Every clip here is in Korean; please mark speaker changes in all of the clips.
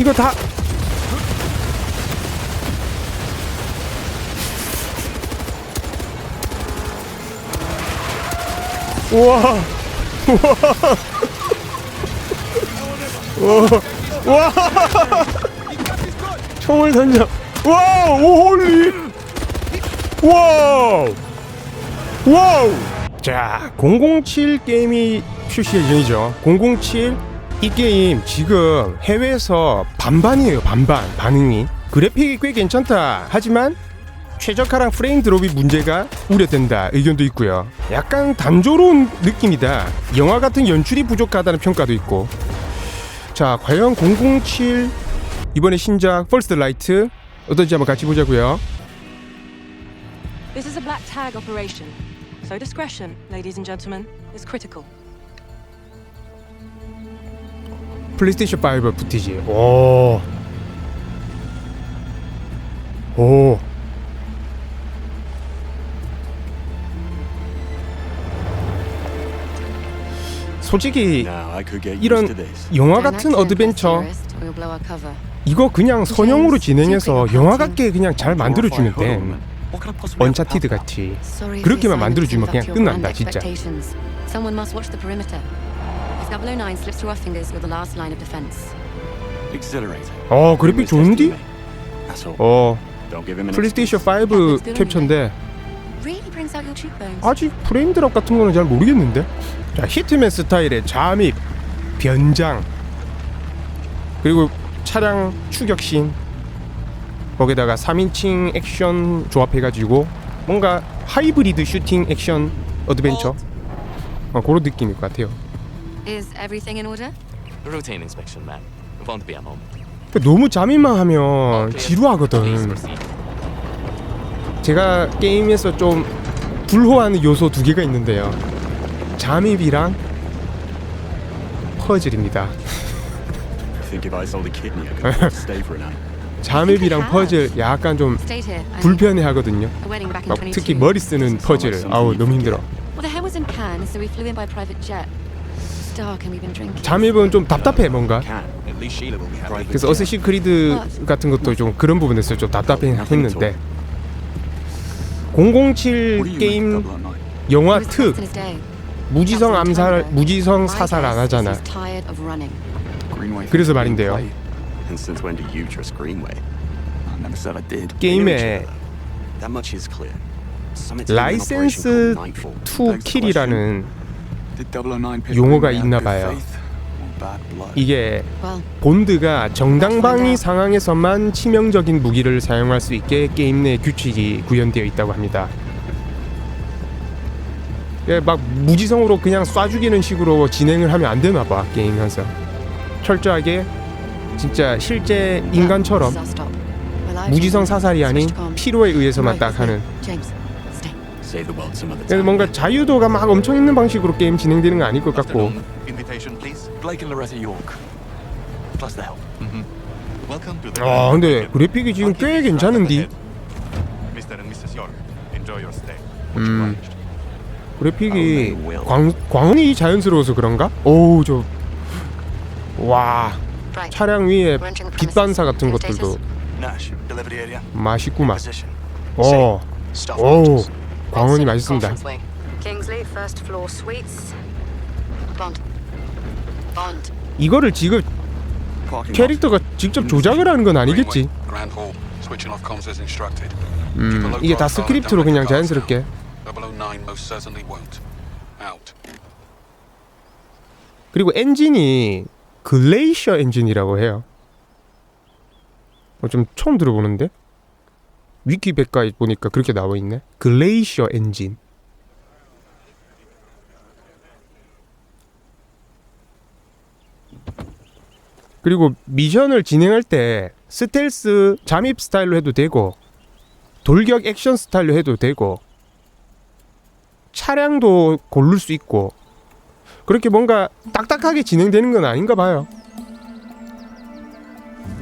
Speaker 1: 이거 다. 우와. 우와. 우와. 와. 총을 던져. 와 오홀리. 와우. 와우. 자007 게임이 출시 예정이죠. 007 이 게임 지금 해외에서 반반이에요 반반. 반응이. 그래픽이 꽤 괜찮다. 하지만 최적화랑 프레임 드롭이 문제가 우려된다. 의견도 있고요. 약간 단조로운 느낌이다. 영화 같은 연출이 부족하다는 평가도 있고. 자 과연 007 이번에 신작 퍼스트 라이트 어떤지 한번 같이 보자고요.
Speaker 2: This is a black tag operation, so discretion, ladies and gentlemen, is critical.
Speaker 1: 플레이스테이션 5 부티지. 오. 오. 솔직히
Speaker 3: Now I could get used
Speaker 1: 이런
Speaker 3: to this.
Speaker 1: 영화 같은 어드벤처 이거 그냥 선형으로 진행해서 영화 같게 그냥 잘 만들어 주면 돼. 언차티드 같이.
Speaker 4: 그렇게만 만들어주면 그냥 끝난다 진짜. 009 slips through our fingers, you're the last line of defense.
Speaker 3: Exhilarating.
Speaker 1: 어 그래픽 좋은디?
Speaker 3: That's all.
Speaker 1: 어
Speaker 3: Don't give him an
Speaker 1: 플레이스테이션 5 캡처인데
Speaker 4: Really brings out your cheekbones.
Speaker 1: 아직 프레임 드랍 같은 거는 잘 모르겠는데. 자 히트맨 스타일의 잠입, 변장, 그리고 차량 추격신, 거기다가 3인칭 액션 조합해가지고 뭔가 하이브리드 슈팅 액션 어드벤처 어, 그런 느낌일 것 같아요.
Speaker 4: Is everything in order?
Speaker 5: Routine inspection, ma'am. Won't be a moment.
Speaker 1: 그러니까 너무 잠입만 하면.
Speaker 5: Please
Speaker 1: 지루하거든.
Speaker 5: proceed.
Speaker 1: 제가 게임에서 좀 불호하는 요소 두 개가 있는데요. 잠입이랑 퍼즐입니다.
Speaker 3: I think if I sold a kidney, I could afford to stay for a night.
Speaker 1: 잠입이랑 퍼즐 약간 좀
Speaker 4: Stayed here. I-
Speaker 1: 불편해 하거든요.
Speaker 4: A wedding back in
Speaker 1: 막
Speaker 4: 22.
Speaker 1: 특히 머리 쓰는 퍼즐. 아우 너무 힘들어.
Speaker 4: Well, the hair was in Cannes, so we flew in by private jet.
Speaker 1: 잠입은 좀 답답해 뭔가. 그래서 어쌔신 크리드 같은 것도 좀 그런 부분에서 좀 답답했는데 007 게임 영화 특. 무지성 암살. 무지성 사살 안 하잖아. 그래서 말인데요. 게임에 라이센스. 투 킬이라는
Speaker 3: Did 009 pick
Speaker 1: 용어가 있나 봐요. 이게 본드가 정당방위 상황에서만 치명적인 무기를 사용할 수 있게 게임 내 규칙이 구현되어 있다고 합니다. 예, 막 무지성으로 그냥 쏴 죽이는 식으로 진행을 하면 안 되나 봐 게임에서 철저하게 진짜 실제 인간처럼 무지성 사살이 아닌. 필요에 의해서만 딱 하는 그래서. 뭔가 자유도가 막 엄청 있는 방식으로 게임 진행되는 거 아닐 것 같고. 아 근데 그래픽이 지금 꽤 괜찮은디. 음 그래픽이
Speaker 3: Oh.
Speaker 1: 광, 광이 자연스러워서 그런가? 오우 저 와. 차량 위에
Speaker 4: We're entering the
Speaker 1: 빛 반사 같은. 것들도. 맛있구만. 어, 오. 광원이 맛있습니다. 이거를 지금. 캐릭터가 직접 조작을 하는 건 아니겠지. 음 이게 다 스크립트로 그냥 자연스럽게
Speaker 6: 009 most certainly won't. Out.
Speaker 1: 그리고 엔진이 글레이셔 엔진이라고 해요 어, 좀 처음 들어보는데 위키 백과에 보니까 그렇게 나와 있네 글레이셔 엔진 그리고 미션을 진행할 때 스텔스 잠입 스타일로 해도 되고 돌격 액션 스타일로 해도 되고 차량도 고를 수 있고 그렇게 뭔가 딱딱하게 진행되는 건 아닌가 봐요.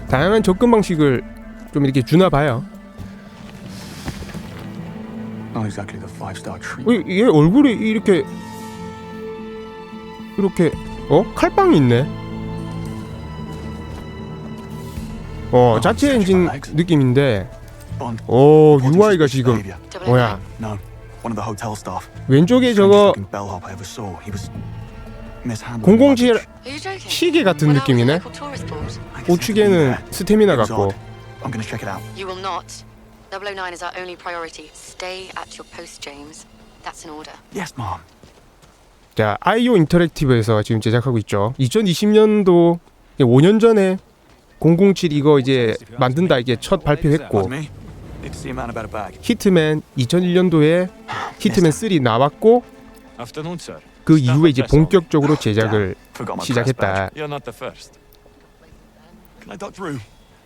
Speaker 1: 다양한 접근 방식을 좀 이렇게 주나 봐요.
Speaker 3: Not exactly the five-star
Speaker 1: 어,
Speaker 3: treatment.
Speaker 1: 얘 얼굴이 이렇게 이렇게 어 칼빵이 있네. 어 자체 엔진 느낌인데. 오 UI가 지금. 뭐야. 왼쪽에 저거
Speaker 7: looking bellhop I ever saw. He was mishandling
Speaker 1: 007
Speaker 7: luggage.
Speaker 4: Are you joking?
Speaker 1: 시계 같은 느낌이네 우측에는 스태미나 같고
Speaker 7: odd. I'm gonna check it out.
Speaker 4: You will not. 009 is our only priority. Stay at your post, James. That's an order.
Speaker 7: Yes, mom.
Speaker 1: 자 아이오 인터랙티브에서 지금 제작하고 있죠 2020년도 5년 전에 007 이거 이제 만든다 이게 첫 발표했고. 히트맨 2001년도에 히트맨 3 나왔고. 그 이후에 이제 본격적으로 제작을. 시작했다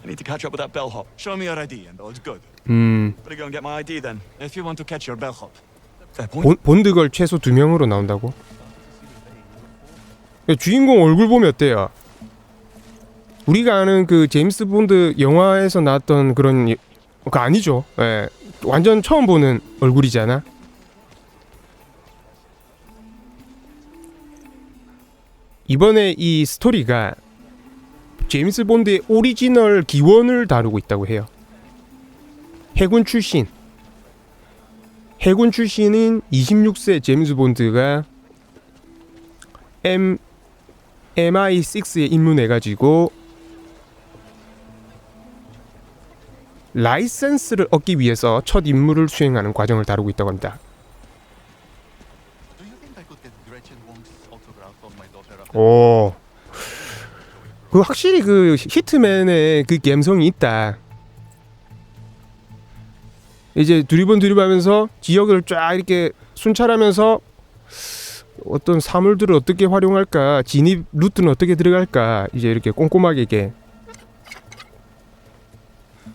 Speaker 7: I need to catch up with that bellhop.
Speaker 8: Show me your ID and all's good.
Speaker 1: 음
Speaker 7: Better go and get my ID then.
Speaker 8: If you want to catch your bellhop,
Speaker 7: Fair point.
Speaker 1: 본, 본드걸 최소 두 명으로 나온다고 주인공 얼굴 보면 어때요? 우리가 아는 그 제임스 본드 영화에서 나왔던 그런 예- 그 아니죠. 예. 완전 처음 보는 얼굴이잖아. 이번에 이 스토리가 제임스 본드의 오리지널 기원을 다루고 있다고 해요. 해군 출신. 해군 출신인 26세 제임스 본드가 M MI6에 입문해 가지고 라이센스를 얻기 위해서 첫 임무를 수행하는 과정을 다루고 있다고 합니다. 오. 그 확실히 그 히트맨의 그 감성이 있다. 이제 두리번 두리하면서 지역을 쫙 이렇게 순찰하면서 어떤 사물들을 어떻게 활용할까 진입 루트는 어떻게 들어갈까 이제 이렇게 꼼꼼하게 이게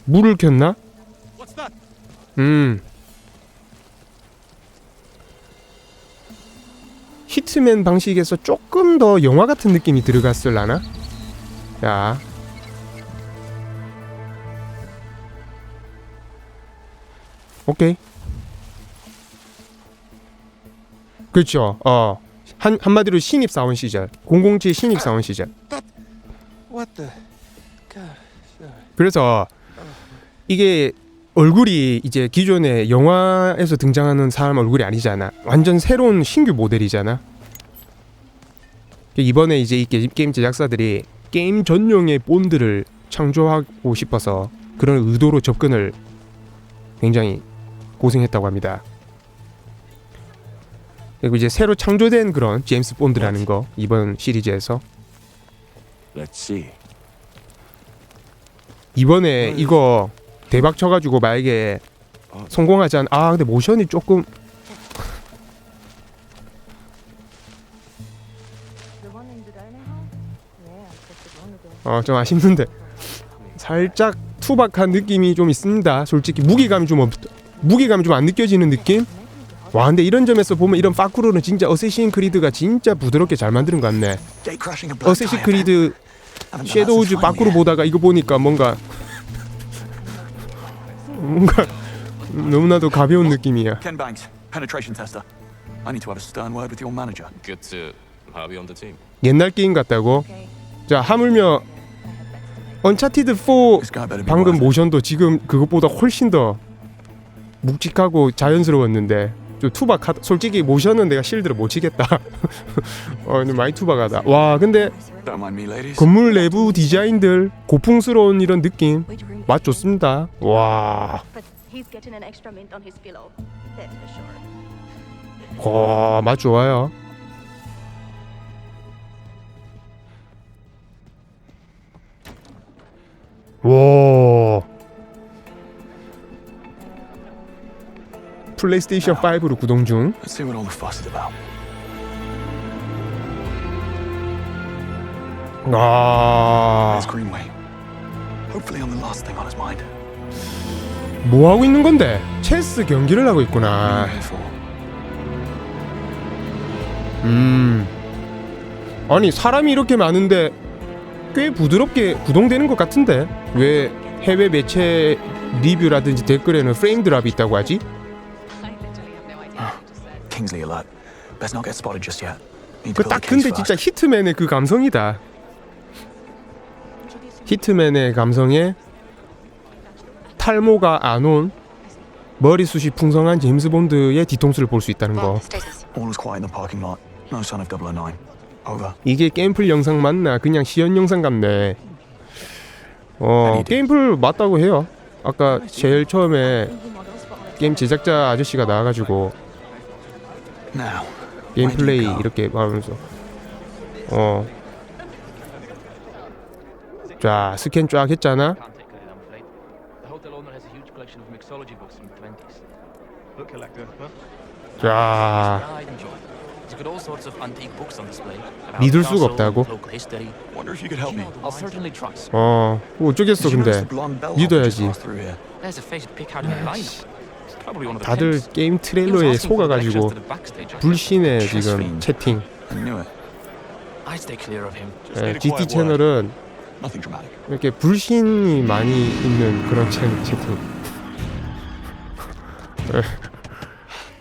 Speaker 1: 물을 켰나? 음 히트맨 방식에서 조금 더 영화 같은 느낌이 들어갔을라나? 자 오케이 그렇죠 어 한, 한마디로 신입 사원 시절 007 신입 사원 시절
Speaker 8: What the?
Speaker 1: 그래서 이게 얼굴이 이제 기존의 영화에서 등장하는 사람 얼굴이 아니잖아. 완전 새로운 신규 모델이잖아. 이번에 이제 이 게- 게임 제작사들이 게임 전용의 본드를 창조하고 싶어서 그런 의도로 접근을 굉장히 고생했다고 합니다. 그리고 이제 새로 창조된 그런 제임스 본드라는 거 이번 시리즈에서. 이번에 이거 대박 쳐가지고 만약에 성공하지 않. 아 근데 모션이 조금 어 좀 아쉽는데 살짝 투박한 느낌이 좀 있습니다. 솔직히 무게감이 좀 없, 무게감이 좀 안 느껴지는 느낌. 와 근데 이런 점에서 보면 이런 파쿠르는 진짜 어쌔신 크리드가 진짜 부드럽게 잘 만드는 것 같네. 어쌔신
Speaker 7: tie,
Speaker 1: 크리드 섀도우즈
Speaker 7: it.
Speaker 1: 보다가 이거 보니까 뭔가 뭔가 너무나도 가벼운 느낌이야.
Speaker 7: Ken Banks, penetration tester. I need to have a stern word with your manager.
Speaker 9: Good to have you on the team.
Speaker 1: 옛날 게임 같다고. 자 하물며 언차티드 4
Speaker 7: This guy better be
Speaker 1: 방금. 모션도 지금 그것보다 훨씬 더 묵직하고 자연스러웠는데 좀 투박하다. 솔직히 모션은 내가 실드를 못 치겠다. 어 많이 투박하다. 와 근데. 건물 내부 디자인들 고풍스러운 이런 느낌 맛 좋습니다. 와. 와, 맛 좋아요. 와. 플레이스테이션 5로 구동 중. 아. 뭐 하고 있는 건데? 체스 경기를 하고 있구나. 음. 아니 사람이 이렇게 많은데 꽤 부드럽게 구동되는 것 같은데 왜 해외 매체 리뷰라든지 댓글에는 프레임 드랍이 있다고 하지?
Speaker 7: Kingsley alert. Best not get spotted just yet. Need to
Speaker 1: 그
Speaker 7: build
Speaker 1: 딱
Speaker 7: a case
Speaker 1: 근데. 진짜 히트맨의 그 감성이다. 히트맨의 감성에 탈모가 안 온 머리숱이 풍성한 제임스 본드의 뒤통수를 볼 수 있다는 거.
Speaker 7: All is quiet in the parking lot. No sign of 009.
Speaker 1: 이게 게임플 영상 맞나? 그냥 시연 영상 같네. 어, 게임플 맞다고 해요. 아까 제일 처음에 게임 제작자 아저씨가 나와가지고 게임 플레이? 이렇게 하면서 어. 자 스캔 쫙 했잖아.
Speaker 10: The hotel owner has a huge collection of mixology books from the 20s.
Speaker 8: Book collector, huh?
Speaker 1: 자
Speaker 10: I'd enjoy. He's got all sorts of antique books on display. about
Speaker 1: 믿을 수가 없다고?
Speaker 10: Local history.
Speaker 7: wonder if you could help me.
Speaker 10: I'll certainly try.
Speaker 1: 어, 뭐 어쩌겠어 근데 믿어야지.
Speaker 7: just passed through here?
Speaker 10: There's a face pick out of the lineup. Probably one of the
Speaker 1: 다들
Speaker 10: pimps.
Speaker 1: 게임 트레일러에 속아가지고
Speaker 7: Chess
Speaker 1: 지금. 채팅.
Speaker 7: I
Speaker 10: stay clear of him.
Speaker 1: 예,
Speaker 8: a
Speaker 1: GT. 채널은
Speaker 7: Nothing dramatic.
Speaker 1: 이렇게 불신이 많이 있는 그런 채, 채팅. 예.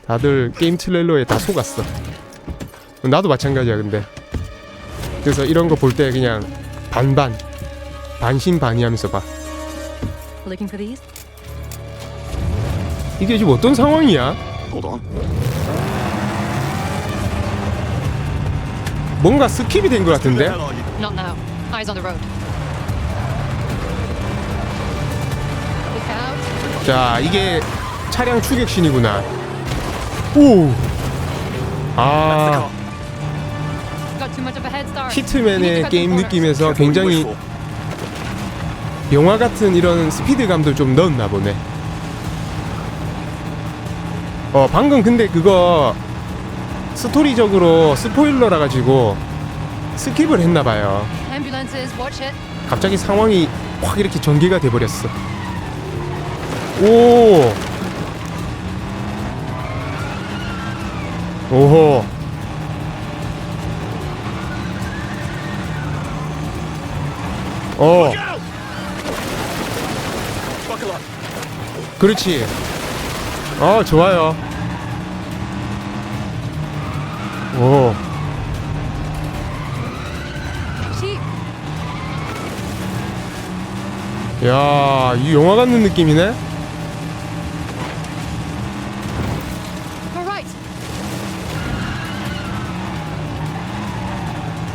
Speaker 1: 다들 게임 트레일러에 다 속았어. 나도 마찬가지야 근데. 그래서 이런 거 볼 때 그냥 반반 반신반의하면서 봐.
Speaker 4: Looking for these?
Speaker 1: 이게 지금 어떤 상황이야?
Speaker 7: Hold on.
Speaker 1: 뭔가 스킵이 된 것 같은데?
Speaker 4: Not now. Eyes on the road. Look out.
Speaker 1: 자 이게 차량 추격신이구나. 오. 아 히트맨의 게임 느낌에서 굉장히 영화 같은 이런 스피드감도 좀 넣었나 보네. 어 방금 근데 그거 스토리적으로 스포일러라 가지고 스킵을 했나 봐요. 갑자기 상황이 확 이렇게 전개가 돼 버렸어. 오. 오호. 어. 그렇지. 어, 좋아요. 오. 야, 이 영화 같는 느낌이네.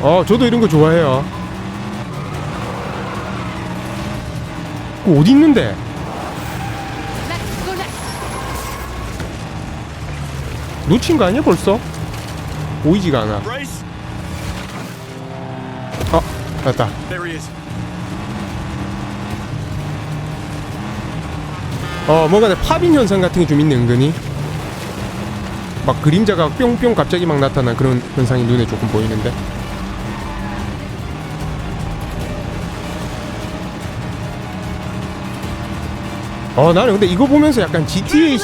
Speaker 1: 어, 저도 이런 거 좋아해요. 그 어디 있는데? 놓친 거 아니야 벌써? 보이지가 않아. 어, 맞다. 어, 뭔가 내 팝인 현상 같은 게 좀 있네 은근히. 막 그림자가 뿅뿅 갑자기 막 나타난 그런 현상이 눈에 조금 보이는데. 어, 나는 근데 이거 보면서 약간 GTA 6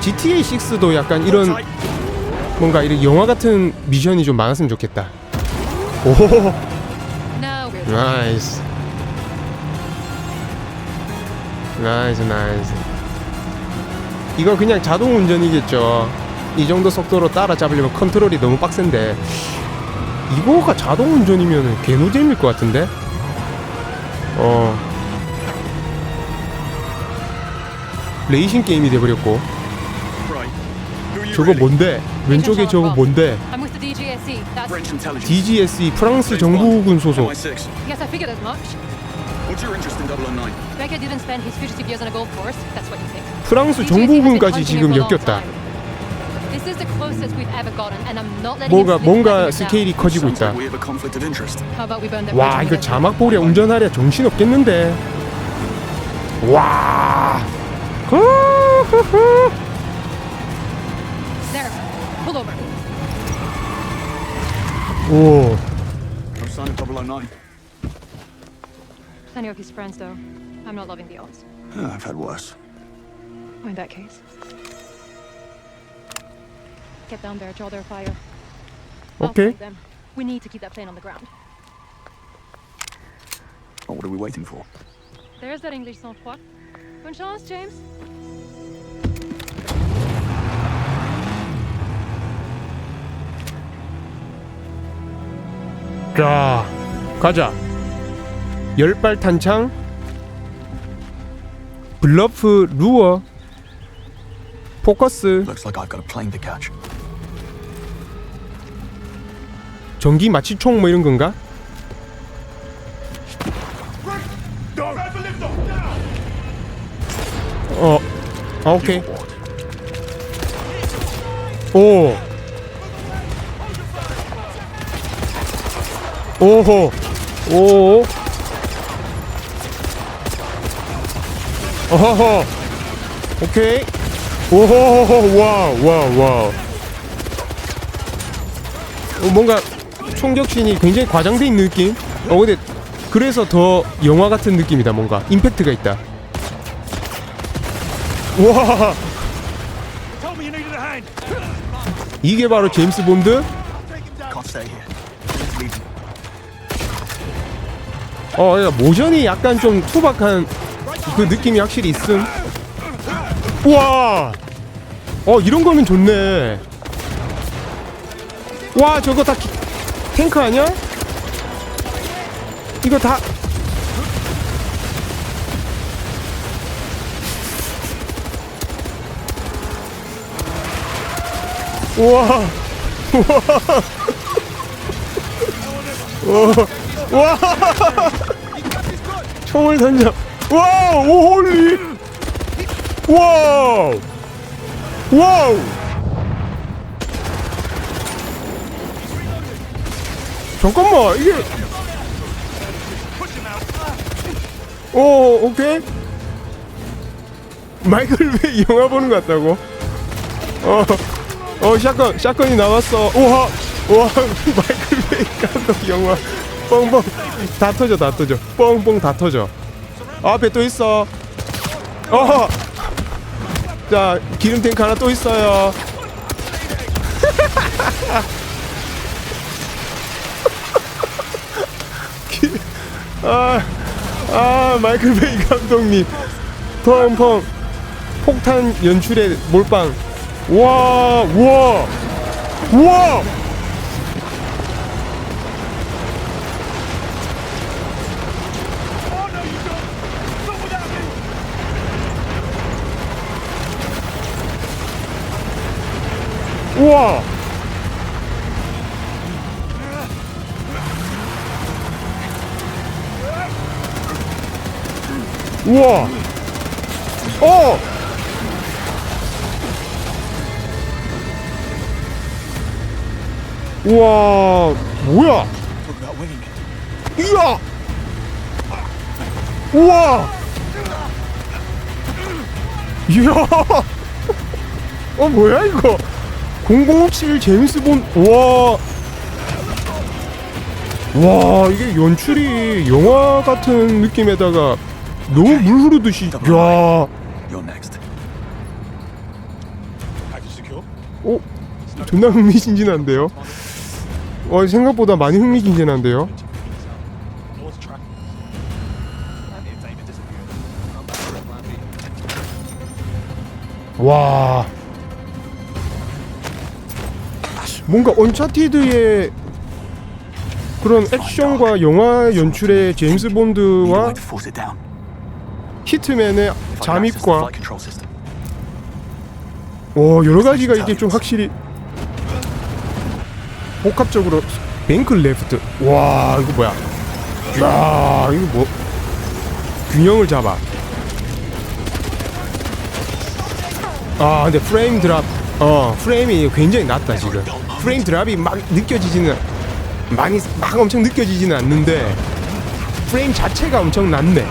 Speaker 1: GTA 6도 약간 이런 뭔가 이런 영화 같은 미션이 좀 많았으면 좋겠다. 오, 나이스. 나이스 나이스. 이거 그냥 자동 운전이겠죠. 이 정도 속도로 따라잡으려면 컨트롤이 너무 빡센데 이거가 자동 운전이면 개노잼일 것 같은데. 어. 레이싱 게임이 돼버렸고 저거? 뭔데? 왼쪽에 저거 뭔데?
Speaker 4: DGSE.
Speaker 1: E, 프랑스 정부군 소속.
Speaker 7: MI6.
Speaker 4: Yes, I figured as much.
Speaker 7: What's your interest in 009?
Speaker 4: Becca didn't spend his fugitive years on a golf course. That's what you think.
Speaker 1: 프랑스 정부군까지 지금 엮였다.
Speaker 4: letting
Speaker 1: 뭔가. 스케일이 커지고 있다. 와 이거? 자막 보랴 운전하랴 정신 없겠는데. 와.
Speaker 4: There. Pull over.
Speaker 7: Oh, I'm signing 009.
Speaker 4: Plenty of his friends, though. I'm not loving the odds.
Speaker 7: I've had worse.
Speaker 4: Well, in that case. Get down there, draw their fire.
Speaker 1: Okay.
Speaker 4: We need to keep that plane on the ground.
Speaker 7: Oh, what are we waiting for?
Speaker 4: There's that English sang-froid. Bonne chance, James.
Speaker 1: 자, 가자. 열발 탄창 블러프 루어 포커스
Speaker 7: Looks like I've got a plane to catch.
Speaker 1: 전기 마취총 뭐 이런 건가? 아, 오케이. 오. 오호. 오. 어허허. 오케이. 오호호호. 와우, 와우, 와우. 어, 뭔가 총격신이 굉장히 있는 느낌? 어 근데 그래서 더 영화 같은 느낌이다 뭔가 임팩트가 있다 와. 이게 바로 제임스 본드? 어 야, 모션이 약간 좀 투박한 그 느낌이 확실히 있음 우와 어 이런 거면 좋네 와 저거 다 기- 탱크 아니야? 이거 다 우와 우와. 와. 총을 던져. 와우 오홀리. 와우 와우 잠깐만 이게. 오 오케이. 마이클 왜 영화 보는 것 같다고? 어 어 샷건 샷건이 나왔어. 우와 와 마이클 베이 감독 영화. 뻥뻥. 다 터져 다 터져. 뻥뻥 다 터져. 앞에 또 있어. 어자 기름 탱크 하나 또 있어요. 기- 아, 아 마이클 베이 감독님. 펑펑. 폭탄 연출에 몰빵 와 우와 우와. 우와. 우와. 어 우와 뭐야. 이야 우와 이야 어 뭐야 이거 007 제임스 본와 와 이게 연출이 영화 같은 느낌에다가 너무 물 흐르듯이 야. 어? 존나 흥미진진한데요? 어 생각보다 많이 흥미진진한데요? 와 뭔가 언차티드의 그런 액션과 영화 연출의 제임스 본드와. 히트맨의 잠입과. 와 여러 가지가 이게 좀 확실히 복합적으로 뱅크 레프트. 와 이거 뭐야? 야 이거 뭐? 균형을 잡아. 아 근데 프레임 드랍 어 프레임이 굉장히 낮다 지금. 프레임 드랍이 막 느껴지지는 많이 막 엄청 느껴지지는 않는데 프레임 자체가 엄청 낮네.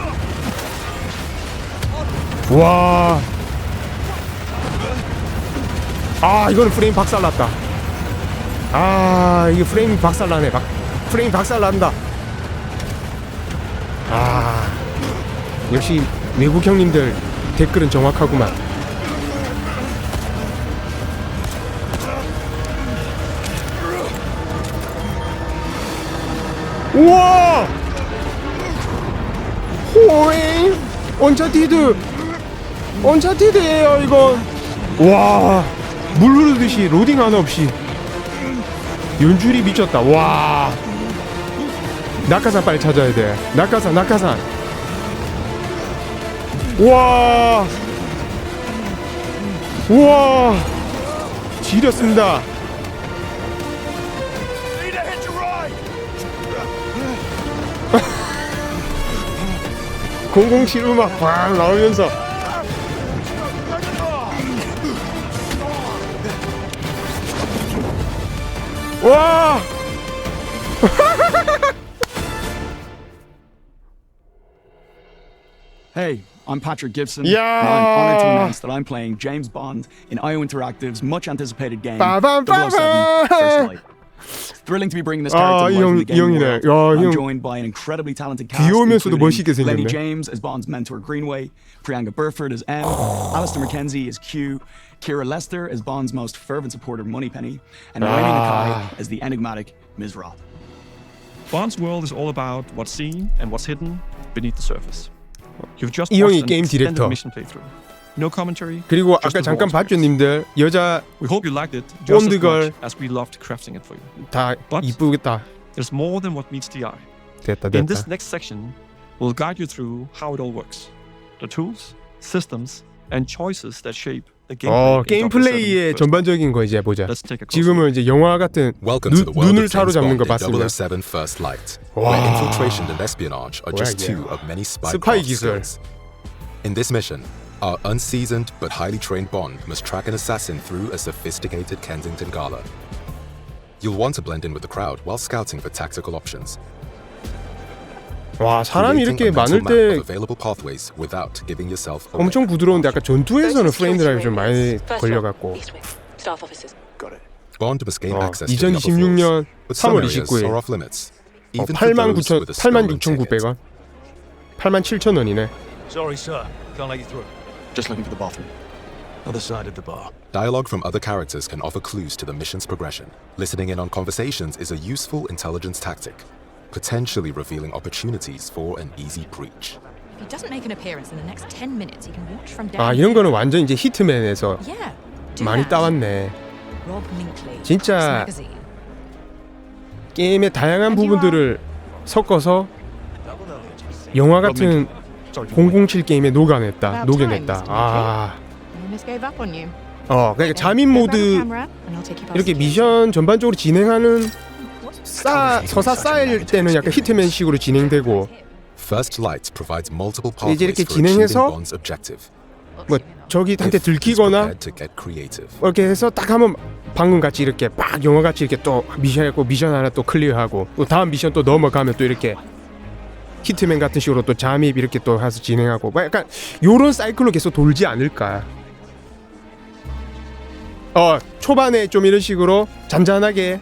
Speaker 1: 와. 아 이거는 프레임 박살났다 아 이게 프레임 박살나네. 박, 프레임 박살난다. 아 역시 외국 형님들 댓글은 정확하구만. 우와! 호잉! 언차티드! 언차티드예요 이건. 와물 흐르듯이 로딩 하나 없이 연출이 미쳤다 와 낙하산 빨리 찾아야 돼. 낙하산, 낙하산. 우와. 우와. 지렸습니다.
Speaker 8: Need a hitch a ride!
Speaker 1: 007 음악 팍 나오면서 Whoa!
Speaker 7: hey, I'm Patrick Gibson.
Speaker 1: Yeah.
Speaker 7: And I'm honored to announce that I'm playing James Bond in IO Interactive's much anticipated game, 007 First Light. Thrilling to be bringing this
Speaker 1: 아,
Speaker 7: character to
Speaker 1: 이
Speaker 7: life in
Speaker 1: 형-
Speaker 7: the
Speaker 1: 이
Speaker 7: game
Speaker 1: 형이네.
Speaker 7: world.
Speaker 1: 야,
Speaker 7: I'm
Speaker 1: 형.
Speaker 7: joined by an incredibly talented cast,
Speaker 1: 귀여우면서도
Speaker 7: including
Speaker 1: 멋있게
Speaker 7: Lenny
Speaker 1: 생겼네.
Speaker 7: James as Bond's mentor Greenway, Priyanka Burford as M, Alistair McKenzie as Q, Kira Lester as Bond's most fervent supporter Moneypenny, and Raimi
Speaker 1: Ah.
Speaker 7: Nakai as the enigmatic Ms. Roth.
Speaker 8: Bond's world is all about what's seen and what's hidden beneath the surface. You've just
Speaker 1: 이 형이
Speaker 8: watched an
Speaker 1: 게임
Speaker 8: extended
Speaker 1: 디렉터.
Speaker 8: mission playthrough. No commentary.
Speaker 1: 그리고
Speaker 8: just
Speaker 1: 아까
Speaker 8: the
Speaker 1: 잠깐
Speaker 8: raw
Speaker 1: 봤죠
Speaker 8: experience.
Speaker 1: 님들 여자
Speaker 8: We hope you liked it just as
Speaker 1: 본드걸.
Speaker 8: much as we loved crafting it for you.
Speaker 1: 다
Speaker 8: But-
Speaker 1: 이쁘겠다
Speaker 8: It's more than what meets the eye.
Speaker 1: 됐다
Speaker 8: In
Speaker 1: 됐다
Speaker 8: this next section, we'll guide you through how it all works. The tools, systems, and choices that shape the gameplay.
Speaker 1: 어
Speaker 8: in
Speaker 1: 게임
Speaker 8: 007
Speaker 1: 플레이의
Speaker 8: First.
Speaker 1: 전반적인 거 이제 보자
Speaker 8: Let's take a closer
Speaker 1: 지금은 이제 영화 같은
Speaker 9: Welcome
Speaker 1: 눈,
Speaker 9: to the world
Speaker 1: 눈을
Speaker 9: of James
Speaker 1: 사로잡는
Speaker 9: Bond
Speaker 1: 거
Speaker 9: in
Speaker 1: 봤습니다
Speaker 9: 007 First Light,
Speaker 1: Wow.
Speaker 9: where infiltration and espionage are
Speaker 1: 뭐야,
Speaker 9: just
Speaker 1: 이게.
Speaker 9: two of many spy
Speaker 1: 스파이
Speaker 9: craft
Speaker 1: 기술.
Speaker 9: skills. In this mission, our unseasoned but highly trained Bond must track an assassin through a sophisticated Kensington gala. You'll want to blend in with the crowd while scouting for tactical options.
Speaker 1: 와 사람이 이렇게 많을 때. 엄청 부드러운데 아까 전투에서는 프레임 드라이브 좀 많이 걸려갖고 어,
Speaker 9: access to the upper floors,
Speaker 1: 2026년
Speaker 9: but some
Speaker 1: 3월
Speaker 9: areas
Speaker 1: 29일
Speaker 9: are off limits.
Speaker 1: 어,
Speaker 9: Even for
Speaker 1: 8만
Speaker 9: those
Speaker 1: 9천
Speaker 9: with a
Speaker 1: 8만
Speaker 9: stolen ticket.
Speaker 1: 6,900원 8만 7천 원이네
Speaker 8: Sorry, sir. Can't let you through.
Speaker 7: Just looking for the bathroom.
Speaker 8: Other side of the bar.
Speaker 9: Dialogue from other characters can offer clues to the mission's progression. Listening in on conversations is a useful intelligence tactic, potentially revealing opportunities for an easy breach.
Speaker 11: If he doesn't make an appearance in the next 10 minutes, you can watch from down.
Speaker 1: 아 이런 거는 완전 이제 히트맨에서
Speaker 11: Yeah. do
Speaker 1: 많이
Speaker 11: that.
Speaker 1: 따왔네
Speaker 11: Rob Minkley.
Speaker 1: 진짜
Speaker 11: This magazine.
Speaker 1: 게임의 다양한 부분들을 섞어서 영화 같은. 007 게임에 녹아냈다 녹여냈다 아. 어, 그러니까 잠입 모드 이렇게 미션 전반적으로 진행하는? 싸 서사 쌓일 때는 약간 히트맨식으로 진행되고 이제 이렇게 진행해서. 뭐 저기한테 들키거나. 이렇게 해서 딱 하면 방금 같이 이렇게 빡 영화 같이 이렇게 또 미션 했고 미션 하나 또 클리어하고 또 다음 미션 또 넘어가면 또 이렇게 히트맨 같은 식으로 또 잠입 이렇게 또 해서 진행하고 뭐 약간 요런 사이클로 계속 돌지 않을까 어 초반에 좀 이런 식으로 잔잔하게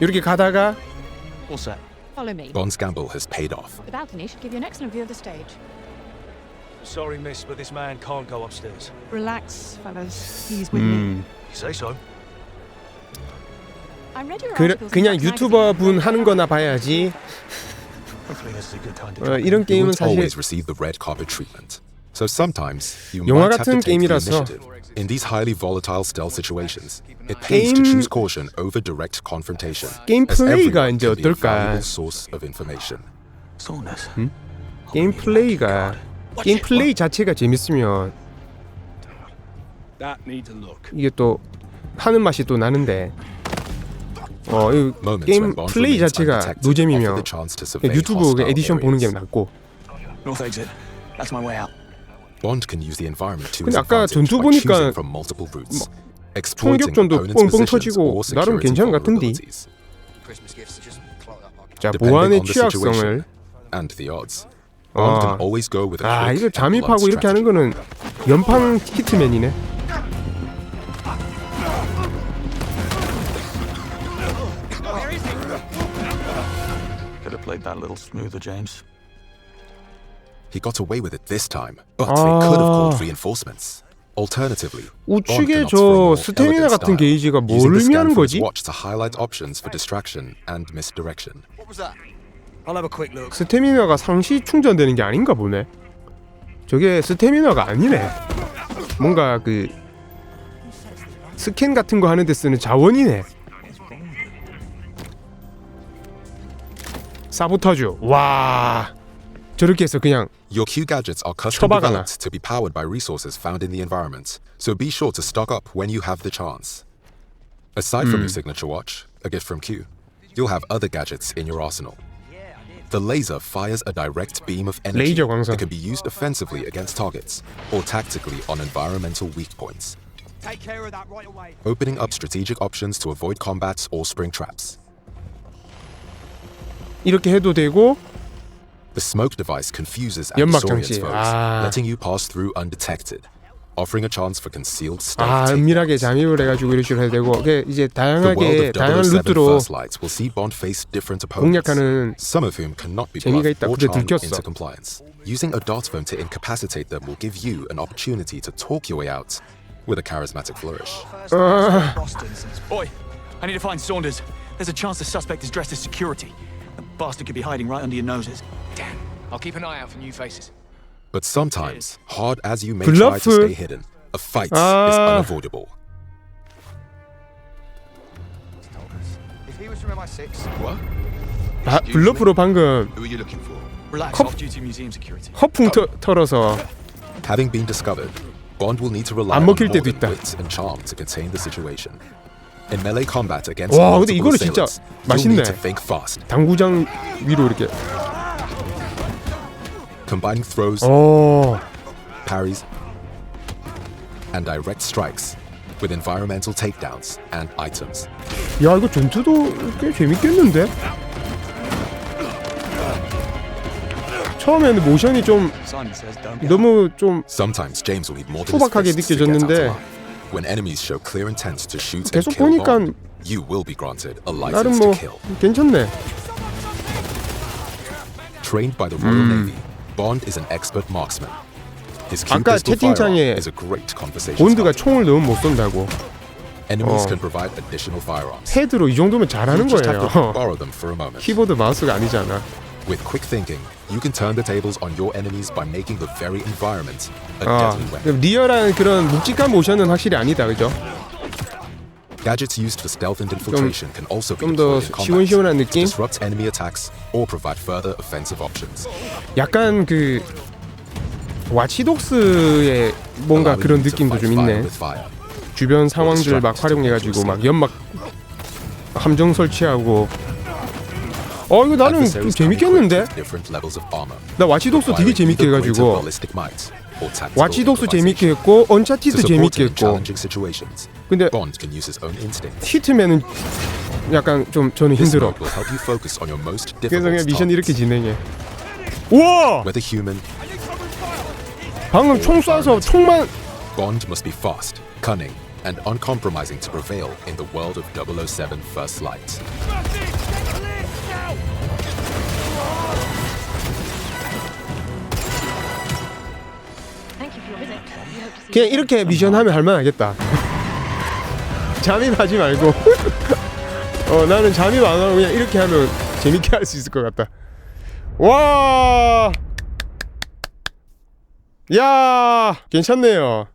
Speaker 1: 이렇게 가다가
Speaker 8: All set.
Speaker 11: Follow me.
Speaker 9: Bond's gamble has paid off.
Speaker 11: The balcony should give you an excellent view of the stage.
Speaker 8: Sorry, miss, but this man can't go upstairs.
Speaker 2: Relax, fellas. He's with me.
Speaker 1: 음,
Speaker 8: You say so?
Speaker 11: I read your
Speaker 1: 그,
Speaker 11: articles in
Speaker 1: 그냥
Speaker 11: Jack's
Speaker 1: 유튜버
Speaker 11: magazine.
Speaker 1: 분 하는 거나 봐야지 어, 이런 게임은
Speaker 9: won't
Speaker 1: 사실
Speaker 9: always receive the red carpet treatment. So sometimes you
Speaker 1: 영화
Speaker 9: might have to
Speaker 1: 같은
Speaker 9: take the
Speaker 1: 게임이라서
Speaker 9: initiative. In these highly volatile stealth situations, it pays to
Speaker 1: 게임-
Speaker 9: choose caution over direct confrontation.
Speaker 1: 게임
Speaker 9: as
Speaker 1: 플레이가
Speaker 9: everyone
Speaker 1: 이제
Speaker 9: can be a
Speaker 1: 어떨까?
Speaker 9: valuable source of information.
Speaker 7: Soreness.
Speaker 1: 게임 플레이가 게임 플레이 자체가 재밌으면
Speaker 8: That needs a look.
Speaker 1: 이게 또 하는 맛이 또 나는데 어, 이 게임 플레이 자체가
Speaker 9: survey
Speaker 1: 유튜브 그 에디션 보는 게. 낫고
Speaker 7: North exit. That's my way out.
Speaker 9: Bond can use the environment to
Speaker 1: 근데 아까 전투 보니까
Speaker 9: choosing from multiple routes. exploiting
Speaker 1: 총격전도 뻥뻥 터지고 나름 괜찮은 것 같은데. 자 보안의 취약성을
Speaker 9: situation and the odds. Bond
Speaker 1: 아,
Speaker 9: can always go with a
Speaker 1: 아 이거 잠입하고 이렇게 하는. 거는 연판 히트맨이네
Speaker 7: played that a little smoother, James.
Speaker 9: He got away with it this time, but they could have
Speaker 1: 아.
Speaker 9: called reinforcements. Alternatively,
Speaker 1: 우측에 저 스태미나 같은 게이지가 뭘 의미하는 거지?
Speaker 9: watch to highlight options for distraction and misdirection.
Speaker 8: I'll have a quick look.
Speaker 1: 스태미나가 상시 충전되는 게 아닌가 보네 저게 스태미나가 아니네 뭔가 그 스캔 같은 거 하는데 쓰는 자원이네 사보타주. 와. 저렇게 해서 그냥
Speaker 9: Your Q gadgets are custom
Speaker 1: 처박아놔.
Speaker 9: developed to be powered by resources found in the environment, so be sure to stock up when you have the chance. Aside from your signature watch, a gift from Q, you'll have other gadgets in your arsenal. The laser fires a direct beam of energy
Speaker 1: 레이저 광선.
Speaker 9: that can be used offensively against targets or tactically on environmental weak points,
Speaker 7: Take care of that right away.
Speaker 9: opening up strategic options to avoid combats or spring traps.
Speaker 1: 이렇게 해도 되고
Speaker 9: The smoke device confuses and
Speaker 1: 연막
Speaker 9: disorients
Speaker 1: 장치.
Speaker 9: foes,
Speaker 1: 아.
Speaker 9: letting you pass through undetected, offering a chance for concealed stealth
Speaker 1: 아
Speaker 9: takedowns.
Speaker 1: 은밀하게 잠입을 해가지고 이런 식으로 해야 되고 그게 이제
Speaker 9: The world
Speaker 1: 다양하게
Speaker 9: of
Speaker 1: 다양한
Speaker 9: 007
Speaker 1: 루트로
Speaker 9: First Lights will see Bond face different opponents,
Speaker 1: 공략하는
Speaker 9: some of whom cannot be
Speaker 1: 재미가
Speaker 9: bluffed
Speaker 1: 있다.
Speaker 9: or
Speaker 1: 근데
Speaker 9: charmed
Speaker 1: 들켰어.
Speaker 9: into compliance. Using a dart phone to incapacitate them will give you an opportunity to talk your way out with a charismatic flourish.
Speaker 7: Boston says, Boy, I need to find Saunders. There's a chance the suspect is dressed as security. The bastard could be hiding right under your noses.
Speaker 10: Damn. I'll keep an eye out for new faces.
Speaker 9: But sometimes, hard as you may try to
Speaker 1: 블러프.
Speaker 9: stay hidden, a fight is
Speaker 1: 아.
Speaker 9: unavoidable.
Speaker 5: If he was from MI6,
Speaker 3: What?
Speaker 1: 아, 블러프로 방금
Speaker 3: Who are you looking for?
Speaker 7: Relax,
Speaker 1: Cop-
Speaker 7: off-duty museum security.
Speaker 1: 허풍 터, 털어서
Speaker 9: Having been discovered, Bond will need to rely
Speaker 1: 안
Speaker 9: on more
Speaker 1: 먹힐 때도
Speaker 9: than
Speaker 1: 있다.
Speaker 9: wit and charm to contain the situation. In melee combat against
Speaker 1: 와, 근데
Speaker 9: multiple
Speaker 1: 이거는 진짜
Speaker 9: assailants, you'll need
Speaker 1: 맛있네.
Speaker 9: to think fast,
Speaker 1: 당구장 위로 이렇게
Speaker 9: combining throws,
Speaker 1: 어
Speaker 9: parries, and direct strikes with environmental takedowns and items.
Speaker 1: 야 이거 전투도 꽤 재밌겠는데? 처음에는 모션이 좀 너무 좀
Speaker 9: Sometimes James will need more than his
Speaker 1: 투박하게
Speaker 9: fists to get out
Speaker 1: 느껴졌는데
Speaker 9: alive. When enemies show clear intent to shoot and
Speaker 1: 계속
Speaker 9: kill
Speaker 1: 보니까
Speaker 9: Bond, you will be granted a
Speaker 1: 나름
Speaker 9: license
Speaker 1: 뭐
Speaker 9: to kill.
Speaker 1: 괜찮네.
Speaker 9: Trained by the Royal Navy, Bond is an expert marksman. His Q
Speaker 1: 아까
Speaker 9: pistol firearm
Speaker 1: 채팅창에
Speaker 9: is a great conversation
Speaker 1: 본드가
Speaker 9: starter.
Speaker 1: 총을 넣으면 못 쏜다고.
Speaker 9: Enemies
Speaker 1: 어.
Speaker 9: can provide additional firearms.
Speaker 1: 패드로 이 정도면 잘하는
Speaker 9: You just have to
Speaker 1: 거예요.
Speaker 9: borrow them for a moment.
Speaker 1: 키보드 마우스가 아니잖아.
Speaker 9: With quick thinking, you can turn the tables on your enemies by making the very environment a
Speaker 1: 아,
Speaker 9: deadly weapon.
Speaker 1: 리얼한 그런 묵직한 모션은 확실히 아니다, 그죠?
Speaker 9: Gadgets used for stealth and infiltration can also be
Speaker 1: 좀더
Speaker 9: deployed in combat
Speaker 1: 시원시원한
Speaker 9: to
Speaker 1: 느낌?
Speaker 9: disrupt enemy attacks or provide further offensive options.
Speaker 1: 약간 그 와치독스의 뭔가
Speaker 9: allowing
Speaker 1: 그런
Speaker 9: you to
Speaker 1: 느낌도
Speaker 9: fight
Speaker 1: 좀
Speaker 9: fire
Speaker 1: 있네.
Speaker 9: with fire.
Speaker 1: 주변 상황들 막 활용해가지고 막 연막 함정 설치하고. 어 이거 나는 좀 재밌겠는데? 나 와치독스 되게 재밌게 해가지고 와치독스 재밌게. 했고 언차티드 재밌게 했고 근데. 히트맨은 약간 좀 저는 힘들어. 그래서 그냥 미션 이렇게. 진행해. 우와! 방금 총 쏴서 총만
Speaker 9: Bond must be fast, cunning, and uncompromising to prevail in the world of 007 First Light.
Speaker 1: 그냥 이렇게 미션 하면 할만하겠다. 잠입하지 말고. 어 나는 안 하고 그냥 이렇게 하면 재밌게 할 수 있을 것 같다. 와. 야 괜찮네요.